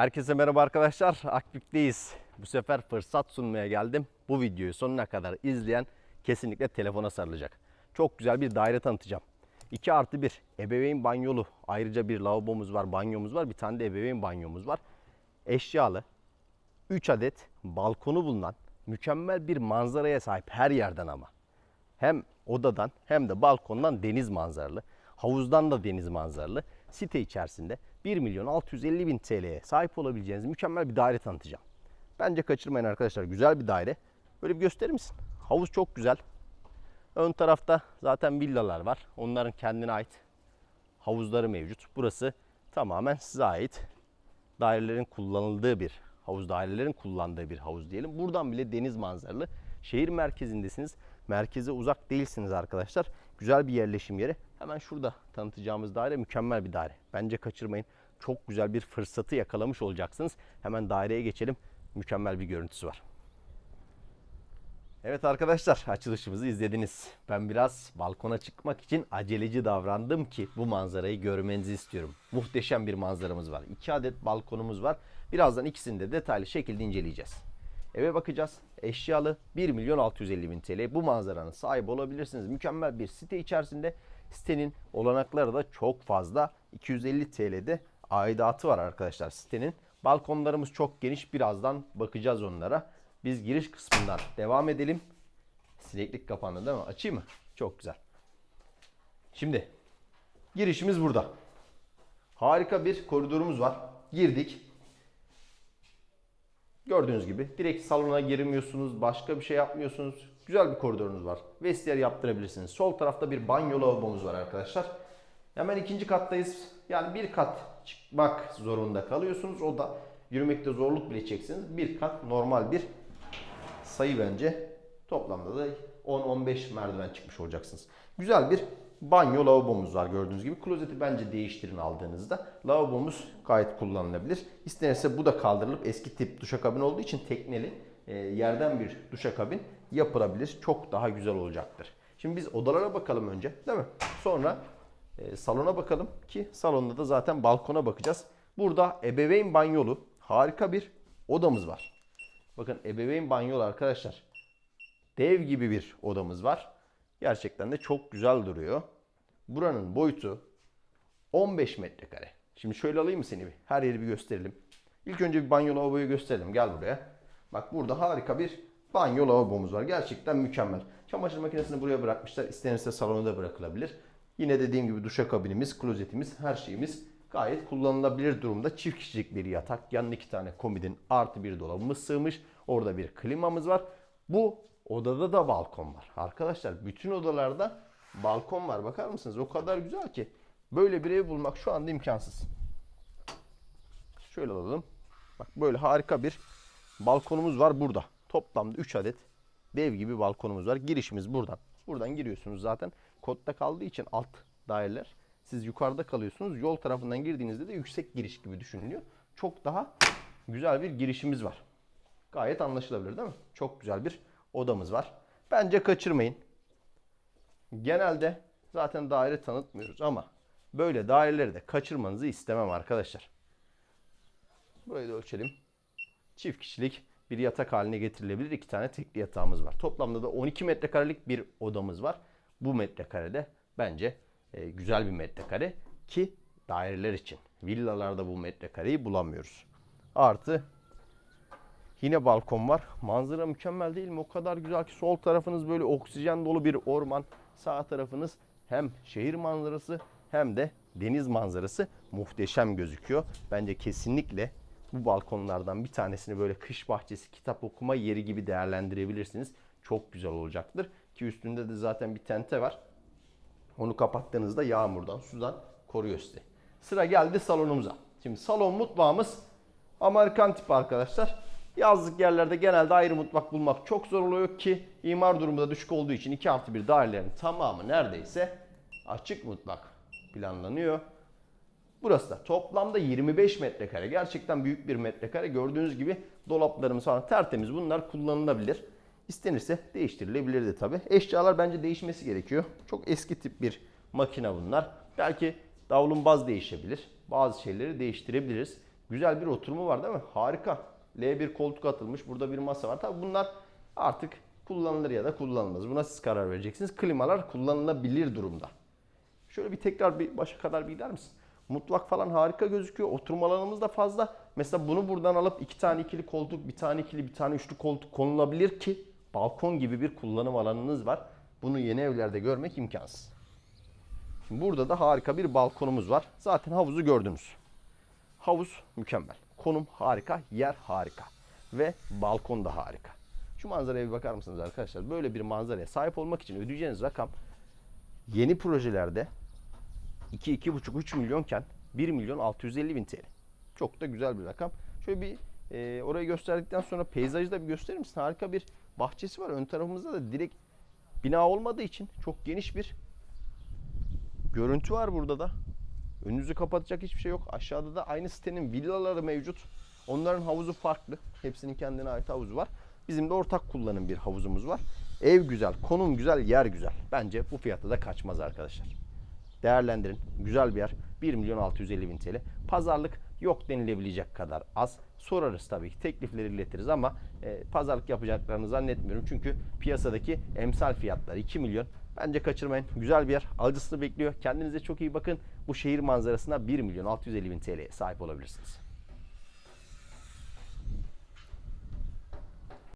Herkese merhaba arkadaşlar. Akbük'teyiz. Bu sefer fırsat sunmaya geldim. Bu videoyu sonuna kadar izleyen kesinlikle telefona sarılacak. Çok güzel bir daire tanıtacağım. 2 artı 1 ebeveyn banyolu. Ayrıca bir lavabomuz var, banyomuz var. Bir tane de ebeveyn banyomuz var. Eşyalı. 3 adet balkonu bulunan mükemmel bir manzaraya sahip her yerden ama. Hem odadan hem de balkondan deniz manzaralı. Havuzdan da deniz manzaralı. Site içerisinde 1 milyon 650 bin TL'ye sahip olabileceğiniz mükemmel bir daire tanıtacağım. Bence kaçırmayın arkadaşlar. Güzel bir daire. Böyle bir gösterir misin? Havuz çok güzel. Ön tarafta zaten villalar var. Onların kendine ait havuzları mevcut. Burası tamamen size ait dairelerin kullanıldığı bir havuz, dairelerin kullandığı bir havuz diyelim. Buradan bile deniz manzaralı. Şehir merkezindesiniz. Merkeze uzak değilsiniz arkadaşlar. Güzel bir yerleşim yeri. Hemen şurada tanıtacağımız daire mükemmel bir daire. Bence kaçırmayın. Çok güzel bir fırsatı yakalamış olacaksınız. Hemen daireye geçelim. Mükemmel bir görüntüsü var. Evet arkadaşlar açılışımızı izlediniz. Ben biraz balkona çıkmak için aceleci davrandım ki bu manzarayı görmenizi istiyorum. Muhteşem bir manzaramız var. İki adet balkonumuz var. Birazdan ikisini de detaylı şekilde inceleyeceğiz. Eve bakacağız. Eşyalı 1 milyon 650 bin TL. Bu manzaranın sahibi olabilirsiniz. Mükemmel bir site içerisinde. Sitenin olanakları da çok fazla. 250 TL'de aidatı var arkadaşlar sitenin. Balkonlarımız çok geniş. Birazdan bakacağız onlara. Biz giriş kısmından devam edelim. Sineklik kapandı değil mi? Açayım mı? Çok güzel. Şimdi girişimiz burada. Harika bir koridorumuz var. Girdik. Gördüğünüz gibi direkt salona girmiyorsunuz, başka bir şey yapmıyorsunuz. Güzel bir koridorunuz var. Vestiyer yaptırabilirsiniz. Sol tarafta bir banyo lavabomuz var arkadaşlar. Hemen ikinci kattayız. Yani bir kat çıkmak zorunda kalıyorsunuz. O da yürümekte zorluk bile çeksiniz. Bir kat normal bir sayı bence. Toplamda da 10-15 merdiven çıkmış olacaksınız. Güzel bir banyo lavabomuz var gördüğünüz gibi. Klozeti bence değiştirin aldığınızda. Lavabomuz gayet kullanılabilir. İstenirse bu da kaldırılıp eski tip duşakabin olduğu için tekneli e, yerden bir duşakabin yapılabilir. Çok daha güzel olacaktır. Şimdi biz odalara bakalım önce değil mi? Sonra e, salona bakalım ki salonda da zaten balkona bakacağız. Burada ebeveyn banyolu harika bir odamız var. Bakın ebeveyn banyolu arkadaşlar. Dev gibi bir odamız var. Gerçekten de çok güzel duruyor. Buranın boyutu 15 metrekare. Şimdi şöyle alayım mı seni? Her yeri bir gösterelim. İlk önce bir banyo lavaboyu gösterelim. Gel buraya. Bak burada harika bir banyo lavabomuz var. Gerçekten mükemmel. Çamaşır makinesini buraya bırakmışlar. İstenirse salona da bırakılabilir. Yine dediğim gibi duşakabinimiz, klozetimiz, her şeyimiz gayet kullanılabilir durumda. Çift kişilik bir yatak, yanına iki tane komodin artı bir dolabımız sığmış. Orada bir klimamız var. Bu odada da balkon var. Arkadaşlar bütün odalarda balkon var. Bakar mısınız? O kadar güzel ki. Böyle bir ev bulmak şu anda imkansız. Şöyle alalım. Bak böyle harika bir balkonumuz var burada. Toplamda 3 adet dev gibi balkonumuz var. Girişimiz buradan. Buradan giriyorsunuz zaten. Kodda kaldığı için alt daireler. Siz yukarıda kalıyorsunuz. Yol tarafından girdiğinizde de yüksek giriş gibi düşünülüyor. Çok daha güzel bir girişimiz var. Gayet anlaşılabilir değil mi? Çok güzel bir odamız var. Bence kaçırmayın. Genelde zaten daire tanıtmıyoruz ama böyle daireleri de kaçırmanızı istemem arkadaşlar. Burayı da ölçelim. Çift kişilik bir yatak haline getirilebilir. İki tane tekli yatağımız var. Toplamda da 12 metrekarelik bir odamız var. Bu metrekarede bence e, güzel bir metrekare ki daireler için. Villalarda bu metrekareyi bulamıyoruz. Artı Yine balkon var. Manzara mükemmel değil mi? O kadar güzel ki sol tarafınız böyle oksijen dolu bir orman. Sağ tarafınız hem şehir manzarası hem de deniz manzarası muhteşem gözüküyor. Bence kesinlikle bu balkonlardan bir tanesini böyle kış bahçesi, kitap okuma yeri gibi değerlendirebilirsiniz. Çok güzel olacaktır. Ki üstünde de zaten bir tente var. Onu kapattığınızda yağmurdan, sudan koruyor sizi. Sıra geldi salonumuza. Şimdi salon mutfağımız Amerikan tip arkadaşlar. Yazlık yerlerde genelde ayrı mutfak bulmak çok zor oluyor ki imar durumu da düşük olduğu için 2 artı 1 dairelerin tamamı neredeyse açık mutfak planlanıyor. Burası da toplamda 25 metrekare. Gerçekten büyük bir metrekare. Gördüğünüz gibi dolaplarımız falan tertemiz. Bunlar kullanılabilir. İstenirse değiştirilebilir de tabi. Eşyalar bence değişmesi gerekiyor. Çok eski tip bir makine bunlar. Belki davlumbaz değişebilir. Bazı şeyleri değiştirebiliriz. Güzel bir oturumu var değil mi? Harika. L1 koltuk atılmış. Burada bir masa var. Tabii bunlar artık kullanılır ya da kullanılmaz. Buna siz karar vereceksiniz. Klimalar kullanılabilir durumda. Şöyle bir tekrar bir başa kadar bir gider misin? Mutfak falan harika gözüküyor. Oturma alanımız da fazla. Mesela bunu buradan alıp iki tane ikili koltuk, bir tane ikili, bir tane üçlü koltuk konulabilir ki balkon gibi bir kullanım alanınız var. Bunu yeni evlerde görmek imkansız. Şimdi burada da harika bir balkonumuz var. Zaten havuzu gördünüz. Havuz mükemmel. Konum harika, yer harika. Ve balkon da harika. Şu manzaraya bir bakar mısınız arkadaşlar? Böyle bir manzaraya sahip olmak için ödeyeceğiniz rakam yeni projelerde 2-2,5-3 milyonken 1 milyon 650 bin TL. Çok da güzel bir rakam. Şöyle bir e, orayı gösterdikten sonra peyzajı da bir gösterir misin? Harika bir bahçesi var. Ön tarafımızda da direkt bina olmadığı için çok geniş bir görüntü var burada da. Önünüzü kapatacak hiçbir şey yok. Aşağıda da aynı sitenin villaları mevcut. Onların havuzu farklı. Hepsinin kendine ait havuzu var. Bizim de ortak kullanım bir havuzumuz var. Ev güzel, konum güzel, yer güzel. Bence bu fiyatta da kaçmaz arkadaşlar. Değerlendirin. Güzel bir yer. 1 milyon 650 bin TL. Pazarlık yok denilebilecek kadar az. Sorarız tabii ki. Teklifleri iletiriz ama e, pazarlık yapacaklarını zannetmiyorum. Çünkü piyasadaki emsal fiyatlar 2 milyon. Bence kaçırmayın. Güzel bir yer. Alıcısını bekliyor. Kendinize çok iyi bakın. Bu şehir manzarasına 1 milyon 650 bin TL'ye sahip olabilirsiniz.